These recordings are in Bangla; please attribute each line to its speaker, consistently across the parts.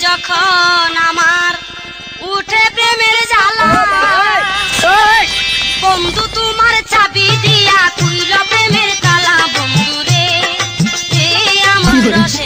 Speaker 1: যখন আমার উঠে প্রেমের জ্বালা বন্ধু তোমার চাবি দিয়া খুইল প্রেমের তালা। বন্ধু রে আমার রস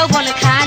Speaker 1: I wanna cry.